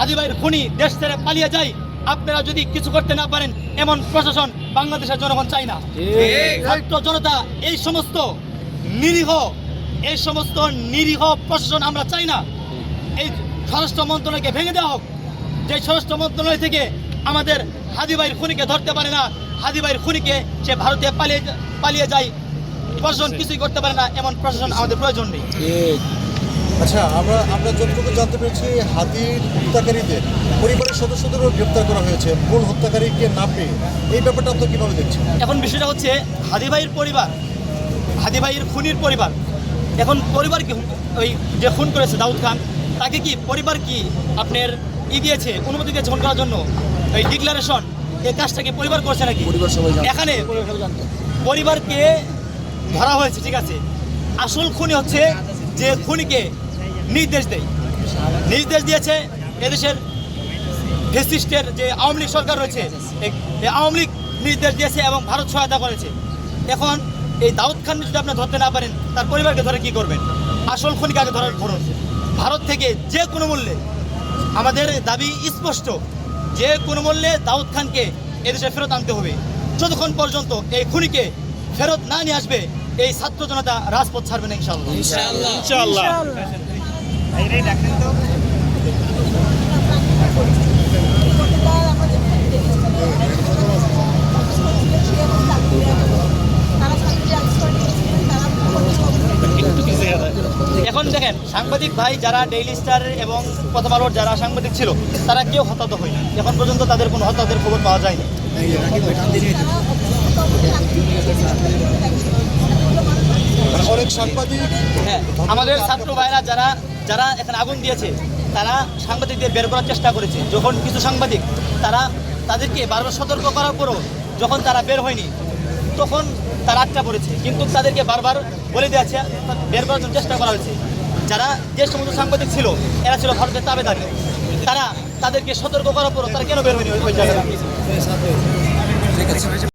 হাজি ভাইয়ের খুনি দেশ ছেড়ে পালিয়ে যায় আপনারা যদি কিছু করতে না পারেন এমন প্রশাসন বাংলাদেশের জনগণ চায় না। ছাত্র জনতা এই সমস্ত নিরীহ এই সমস্ত নিরীহ প্রশাসন আমরা চাই না। এই স্বরাষ্ট্র মন্ত্রণালয়কে ভেঙে দেওয়া হোক। যে স্বরাষ্ট্র মন্ত্রণালয় থেকে আমাদের হাদি ভাইয়ের খুনিকে ধরতে পারে না হাদি ভাইয়ের খুনিকে সে ভারতে পালিয়ে পালিয়ে যায়। প্রশাসন কিছুই করতে পারে না এমন প্রশাসন আমাদের প্রয়োজন নেই। আচ্ছা আমরা আমরা যতটুকু জানতে পেরেছি হাতির হত্যাকারীদের পরিবারের সদস্যদেরও গ্রেপ্তার করা হয়েছে। মূল হত্যাকারীকে না পেয়ে এই ব্যাপারটা আপনি কীভাবে দেখছেন? এখন বিষয়টা হচ্ছে হাদি ভাইয়ের পরিবার হাদি ভাইয়ের খুনির পরিবার এখন পরিবার কি ওই যে খুন করেছে দাউদ খান তাকে কি পরিবার কি আপনার ই দিয়েছে অনুমতি দিয়েছে খুন করার জন্য? এই ডিক্লারেশন এই কাজটা কি পরিবার করছে নাকি? পরিবার সবাই এখানে পরিবারকে ধরা হয়েছে ঠিক আছে। আসল খুনি হচ্ছে যে খুনিকে নির্দেশ দেয়। নির্দেশ দিয়েছে এদেশের ফেসিস্টের যে আওয়ামী লীগ সরকার রয়েছে এই আওয়ামী লীগ নির্দেশ দিয়েছে এবং ভারত সহায়তা করেছে। এখন এই দাউদ খান যদি আপনি ধরতে না পারেন তার পরিবারকে ধরে কি করবেন? আসল খুনিকে আগে ধরার ধরুন ভারত থেকে যে কোনো মূল্যে আমাদের দাবি স্পষ্ট যে কোনো মূল্যে দাউদ খানকে এদেশে ফেরত আনতে হবে। যতক্ষণ পর্যন্ত এই খুনিকে ফেরত না নিয়ে আসবে এই ছাত্র জনতা রাজপথ ছাড়বে না ইনশাল্লাহ ইনশাআল্লাহ। এখন দেখেন সাংবাদিক ভাই যারা ডেইলি স্টার এবং প্রথম আলোর যারা সাংবাদিক ছিল তারা কেউ হতাহত হয়নি এখন পর্যন্ত তাদের কোনো হতাহতের খবর পাওয়া যায়নি। মানে অনেক সাংবাদিক হ্যাঁ আমাদের ছাত্র ভাইরা যারা যারা এখানে আগুন দিয়েছে, তারা সাংবাদিকদের বের করার চেষ্টা করেছে। যখন কিছু সাংবাদিক, তারা তাদেরকে বারবার সতর্ক করার পরও যখন তারা বের হয়নি, তখন তারা আটকা পড়েছে। কিন্তু তাদেরকে বারবার বলে দিয়েছে, বের করার জন্য চেষ্টা করা হয়েছে। যারা যে সমস্ত সাংবাদিক ছিল, এরা ছিল ভারতের তাবেদারি। তারা তাদেরকে সতর্ক করার পরও তারা কেন বের হয়নি ওই- জায়গায়?